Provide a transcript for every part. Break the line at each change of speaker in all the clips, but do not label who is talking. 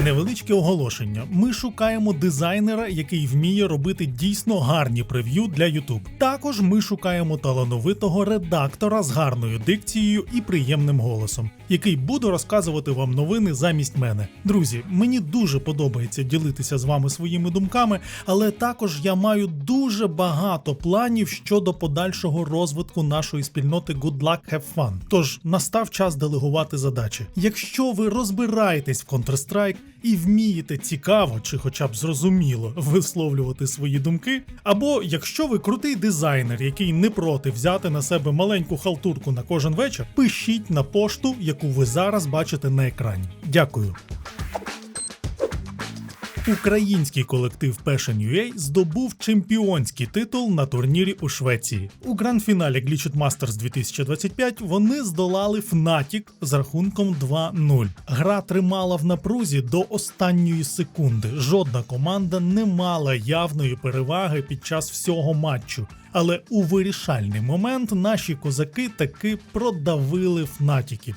Невеличке оголошення. Ми шукаємо дизайнера, який вміє робити дійсно гарні прев'ю для YouTube. Також ми шукаємо талановитого редактора з гарною дикцією і приємним голосом, який буде розказувати вам новини замість мене. Друзі, мені дуже подобається ділитися з вами своїми думками, але також я маю дуже багато планів щодо подальшого розвитку нашої спільноти Good Luck Have Fun. Тож настав час делегувати задачі. Якщо ви розбираєтесь в Counter-Strike і вмієте цікаво чи хоча б зрозуміло висловлювати свої думки, або якщо ви крутий дизайнер, який не проти взяти на себе маленьку халтурку на кожен вечір, пишіть на пошту, яку ви зараз бачите на екрані. Дякую. Український колектив Passion.ua здобув чемпіонський титул на турнірі у Швеції. У гранд-фіналі Glitched Masters 2025 вони здолали Fnatic з рахунком 2-0. Гра тримала в напрузі до останньої секунди. Жодна команда не мала явної переваги під час всього матчу. Але у вирішальний момент наші козаки таки продавили Фнатіків.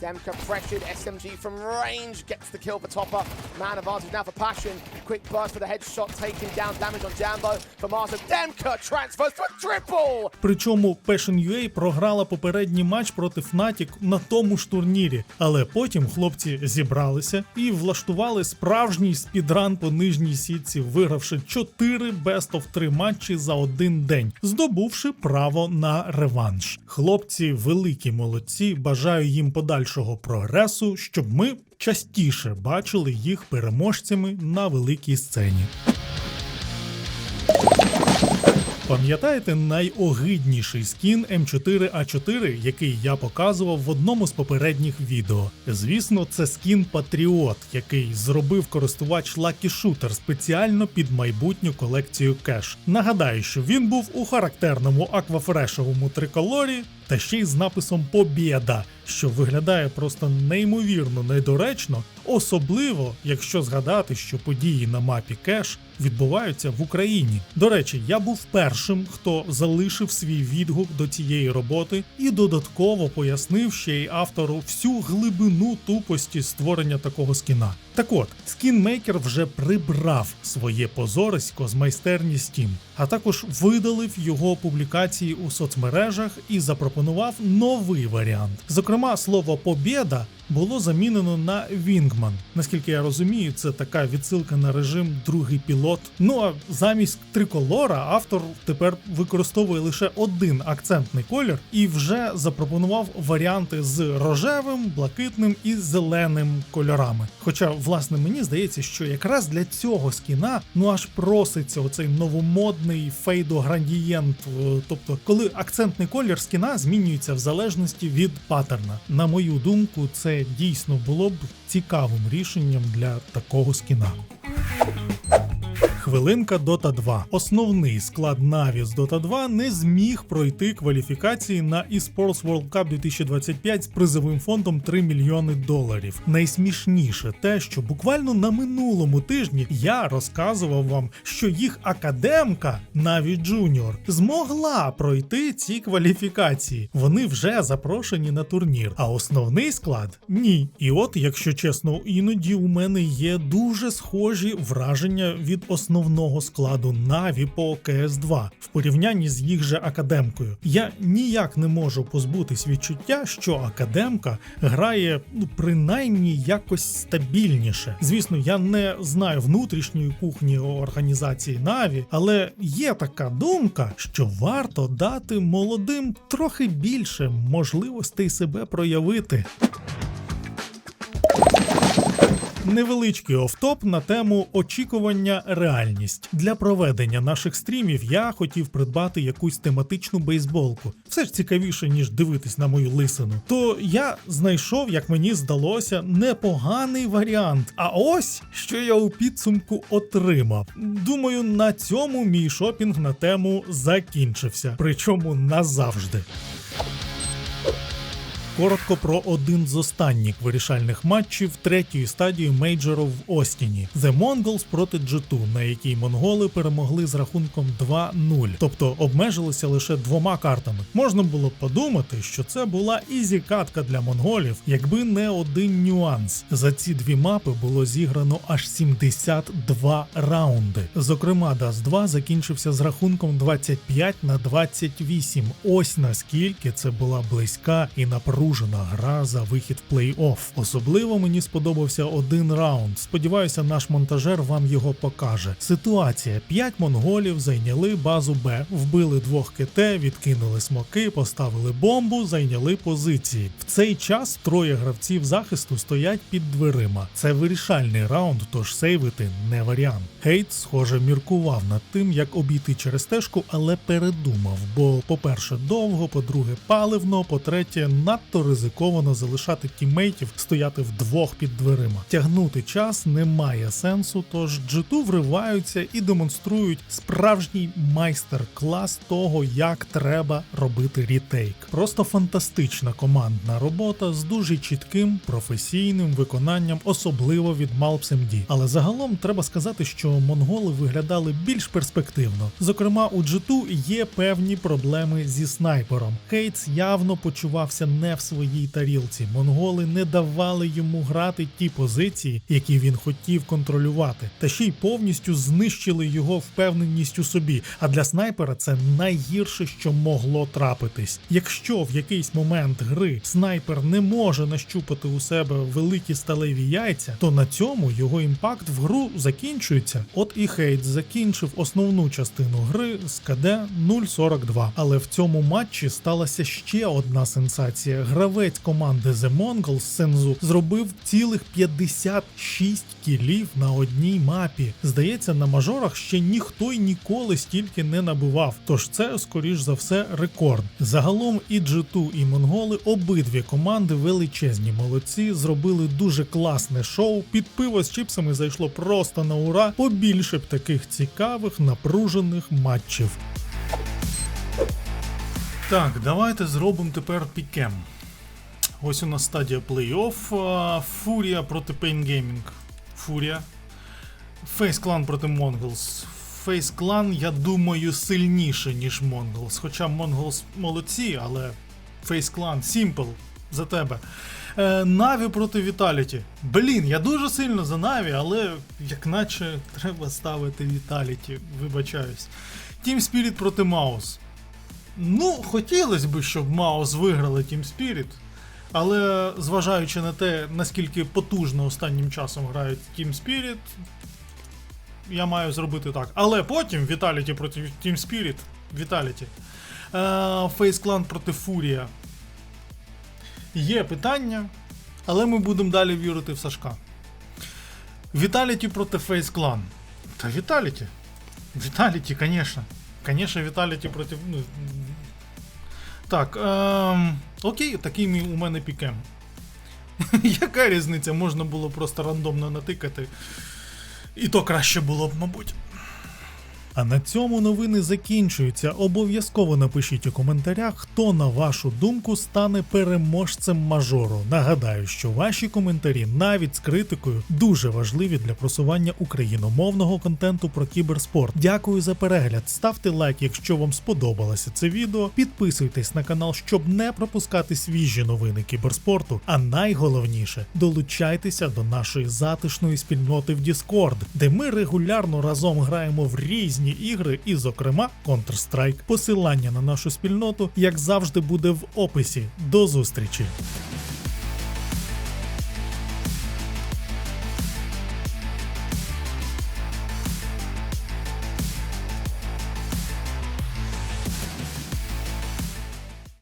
Demka pressured. SMG from range gets the kill for Topper. Man advantage now for Passion. Quick burst for the headshot, taking down damage on Jambo. For Master Demka transfers to triple.
Причому Passion.ua програла попередній матч проти Fnatic на тому ж турнірі. Але потім хлопці зібралися і влаштували справжній спідран по нижній сітці, вигравши 4 Best of 3 матчі за один день, здобувши право на реванш. Хлопці великі молодці. Бажаю їм подальшого прогресу, щоб ми частіше бачили їх переможцями на великій сцені. Пам'ятаєте найогидніший скін М4А4, який я показував в одному з попередніх відео? Звісно, це скін Патріот, який зробив користувач Lucky Shooter спеціально під майбутню колекцію кеш. Нагадаю, що він був у характерному аквафрешовому триколорі та ще й з написом Побєда, що виглядає просто неймовірно недоречно, особливо якщо згадати, що події на мапі Кеш відбуваються в Україні. До речі, я був першим, хто залишив свій відгук до цієї роботи і додатково пояснив ще й автору всю глибину тупості створення такого скіна. Так от, скінмейкер вже прибрав своє позорисько з майстерні Steam, а також видалив його публікації у соцмережах і запропонував новий варіант. Зокрема, слово Побєда було замінено на Вінгман. Наскільки я розумію, це така відсилка на режим другий пілот. Ну а замість триколора автор тепер використовує лише один акцентний колір і вже запропонував варіанти з рожевим, блакитним і зеленим кольорами. Хоча, власне, мені здається, що якраз для цього скіна ну аж проситься оцей новомодний фейдоградієнт. Тобто, коли акцентний колір скіна змінюється в залежності від паттерна. На мою думку, це дійсно було б цікавим рішенням для такого скіна. Хвилинка Dota 2. Основний склад Na'Vi з Dota 2 не зміг пройти кваліфікації на eSports World Cup 2025 з призовим фондом 3 мільйони доларів. Найсмішніше те, що буквально на минулому тижні я розказував вам, що їх академка Na'Vi Junior змогла пройти ці кваліфікації. Вони вже запрошені на турнір, а основний склад ні. І от, якщо чесно, іноді у мене є дуже схожі враження від основного складу Наві по КС2 в порівнянні з їх же академкою. Я ніяк не можу позбутись відчуття, що академка грає ну принаймні якось стабільніше. Звісно, я не знаю внутрішньої кухні організації Наві, але є така думка, що варто дати молодим трохи більше можливостей себе проявити. Невеличкий офтоп на тему очікування реальність. Для проведення наших стрімів я хотів придбати якусь тематичну бейсболку. Все ж цікавіше, ніж дивитись на мою лисину. То я знайшов, як мені здалося, непоганий варіант. А ось що я у підсумку отримав. Думаю, на цьому мій шопінг на тему закінчився. Причому назавжди. Коротко про один з останніх вирішальних матчів третьої стадії мейджору в Остіні The Mongols проти G2, на якій монголи перемогли з рахунком 2-0, тобто обмежилися лише двома картами. Можна було подумати, що це була ізі катка для монголів, якби не один нюанс. За ці дві мапи було зіграно аж 72 раунди. Зокрема, Dust 2 закінчився з рахунком 25 на 28. Ось наскільки це була близька і напружена гра за вихід в плей-офф. Особливо мені сподобався один раунд. Сподіваюся, наш монтажер вам його покаже. Ситуація: 5 монголів зайняли базу Б, вбили двох КТ, відкинули смоки, поставили бомбу, зайняли позиції. В цей час троє гравців захисту стоять під дверима. Це вирішальний раунд, тож сейвити не варіант. Хейт, схоже, міркував над тим, як обійти через стежку, але передумав. Бо, по-перше, довго, по-друге, паливно, по-третє, надто ризиковано залишати тіммейтів стояти вдвох під дверима. Тягнути час немає сенсу, тож G2 вриваються і демонструють справжній майстер-клас того, як треба робити рітейк. Просто фантастична командна робота з дуже чітким професійним виконанням, особливо від Malps MD. Але загалом треба сказати, що монголи виглядали більш перспективно. Зокрема, у G2 є певні проблеми зі снайпером. Хейтс явно почувався не в своїй тарілці. Монголи не давали йому грати ті позиції, які він хотів контролювати, та ще й повністю знищили його впевненість у собі. А для снайпера це найгірше, що могло трапитись. Якщо в якийсь момент гри снайпер не може нащупати у себе великі сталеві яйця, то на цьому його імпакт в гру закінчується. От і Хейт закінчив основну частину гри з КД 0.42. Але в цьому матчі сталася ще одна сенсація. Гравець команди The Mongols Сензу зробив цілих 56 кілів на одній мапі. Здається, на мажорах ще ніхто й ніколи стільки не набивав. Тож це, скоріш за все, рекорд. Загалом і G2, і монголи обидві команди величезні молодці, зробили дуже класне шоу. Під пиво з чіпсами зайшло просто на ура. Побільше б таких цікавих напружених матчів. Так, давайте зробимо тепер пікем. Ось у нас стадія плей-офф. Фурія проти Pain Gaming. Фурія. Фейс клан проти Mongols. Фейс клан, я думаю, сильніше, ніж Mongols. Хоча Mongols молодці, але Фейс клан, Simple за тебе. Е, Наві проти Віталіті. Блін, я дуже сильно за Наві, але як наче треба ставити Віталіті, вибачаюсь. Team Spirit проти Маус. Ну, хотілося б, щоб Маус виграли Team Spirit, але зважаючи на те, наскільки потужно останнім часом грають Team Spirit, я маю зробити так. Але потім Vitality проти Team Spirit. Vitality. Е, Face Clan проти Фурія. Є питання, але ми будемо далі вірити в Сашка. Vitality проти Face Clan. Та Vitality. Vitality, конечно. Конечно, Vitality проти. Ну, так. Ем, окей, такий мій у мене пікем. Яка різниця? Можна було просто рандомно натикати. І то краще було б, мабуть. А на цьому новини закінчуються. Обов'язково напишіть у коментарях, хто на вашу думку стане переможцем мажору. Нагадаю, що ваші коментарі, навіть з критикою, дуже важливі для просування україномовного контенту про кіберспорт. Дякую за перегляд. Ставте лайк, якщо вам сподобалося це відео. Підписуйтесь на канал, щоб не пропускати свіжі новини кіберспорту. А найголовніше долучайтеся до нашої затишної спільноти в Discord, де ми регулярно разом граємо в різні ігри, і, зокрема, Counter-Strike. Посилання на нашу спільноту, як завжди, буде в описі. До зустрічі!